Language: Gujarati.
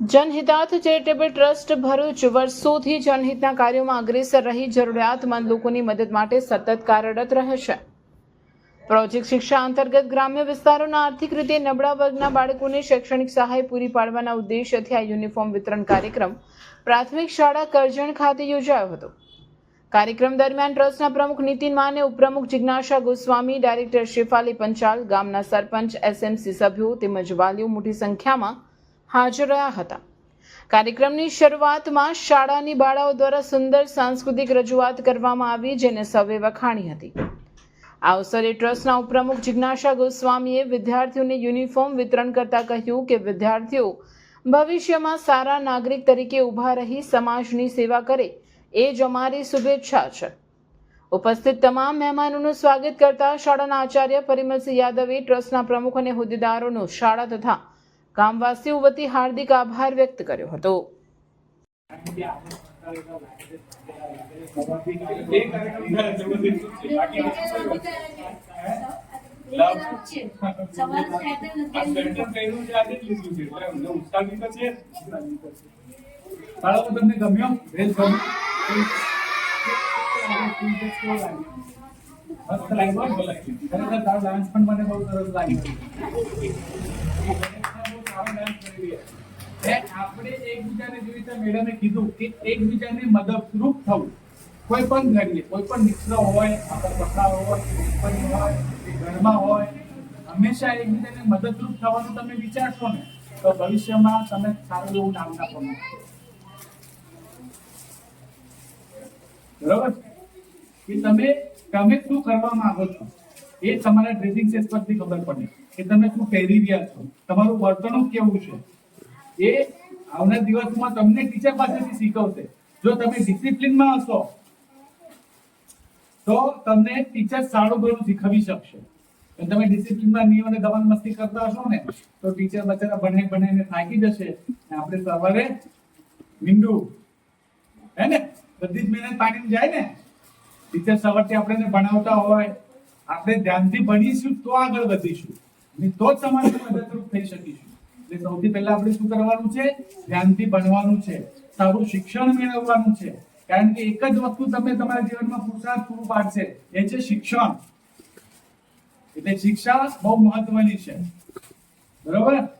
જનહિતાર્થ ચેરિટેબલ ટ્રસ્ટ ભરૂચ વર્ષોથી જનહિતના કાર્યોમાં અગ્રેસર રહી જરૂરિયાતમંદ લોકોની મદદ માટે સતત કાર્યરત રહે છે પ્રોજેક્ટ શિક્ષા અંતર્ગત ગ્રામ્ય વિસ્તારોના આર્થિક રીતે નબળા વર્ગના બાળકોને શૈક્ષણિક સહાય પૂરી પાડવાના ઉદ્દેશ્યથી આ યુનિફોર્મ વિતરણ કાર્યક્રમ પ્રાથમિક શાળા કરજણ ખાતે યોજાયો હતો. કાર્યક્રમ દરમિયાન ટ્રસ્ટના પ્રમુખ નીતિન માને ઉપપ્રમુખ જિજ્ઞાસા ગોસ્વામી, ડાયરેક્ટર શેફાલી પંચાલ, ગામના સરપંચ, એસએમસી સભ્યો તેમજ વાલીઓ મોટી સંખ્યામાં હાજર રહ્યા હતા. કાર્યક્રમની શરૂઆતમાં શાળાની બાળાઓ દ્વારા સુંદર સાંસ્કૃતિક રજૂઆત કરવામાં આવી, જેને સૌએ વખાણી હતી. આ અવસરે ટ્રસ્ટના ઉપપ્રમુખ જિજ્ઞાસા ગોસ્વામીએ વિદ્યાર્થીઓને યુનિફોર્મ વિતરણ કરતા કહ્યું કે વિદ્યાર્થીઓ ભવિષ્યમાં સારા નાગરિક તરીકે ઊભા રહી સમાજની સેવા કરે એ જ અમારી શુભેચ્છા છે. ઉપસ્થિત તમામ મહેમાનોનું સ્વાગત કરતા શાળાના આચાર્ય પરિમલસિંહ યાદવે, ટ્રસ્ટના પ્રમુખ અને હોદ્દેદારોનો શાળા તથા ગામવાસીઓ વતી હાર્દિક આભાર વ્યક્ત કર્યો હતો. તમને ગમ્યો? મસ્ત લાગ્યો. ખરેખર તારો ડાન્સ પણ મને બહુ સરસ લાગ્યો આપણે એકબીજાને જેવી રીતે મેડમે કીધું કે એકબીજાને મદદરૂપ થવું કોઈ પણ ઘરની કોઈ પણ મિત્ર હોય, આપણા પપ્પા હોય પણ ઘરમાં હોય, હંમેશા એકબીજાને મદદરૂપ થવાનું તમે વિચારશો ને, તો ભવિષ્યમાં તમે સારું એવું નામ ના બનો બરોબર? કે તમે તમે શું કરવા માંગો છો? એ તમારા ડ્રેસિંગ સેન્સ પરથી ખબર પડે કે તમે શું પહેરી રહ્યા છો. તમારું વર્તણૂક કેવું છે? એ આવનાર દિવસમાં તમને ટીચર પાસેથી શીખવશે. જો તમે ડિસિપ્લિનમાં હશો, તો તમને ટીચર સારું ઘણું શીખવી શકશે. તમે ડિસિપ્લિનમાં નિયમ અને દબાણ મસ્તી કરતા હશો ને, તો ટીચર બચારા ભણે ભણે થાકી જશે. આપણે સવારે, મીંડું, હે ને? બધી જ મહેનત પાડીને જાય ને, ટીચર સવારથી આપણે ભણાવતા હોય, આપણે ધ્યાનથી ભણીશું તો આગળ વધીશું. અને તો જ સમાજને મદદરૂપ થઈ શકીશું. એટલે સૌથી પહેલા આપણે શું કરવાનું છે? ધ્યાનથી ભણવાનું છે. સારું શિક્ષણ મેળવવાનું છે. કારણ કે એક જ વસ્તુ તમે તમારા જીવનમાં પુરુષાર્થ પૂરું પાડશે. એ છે શિક્ષણ. એટલે શિક્ષા બહુ મહત્વની છે. બરોબર?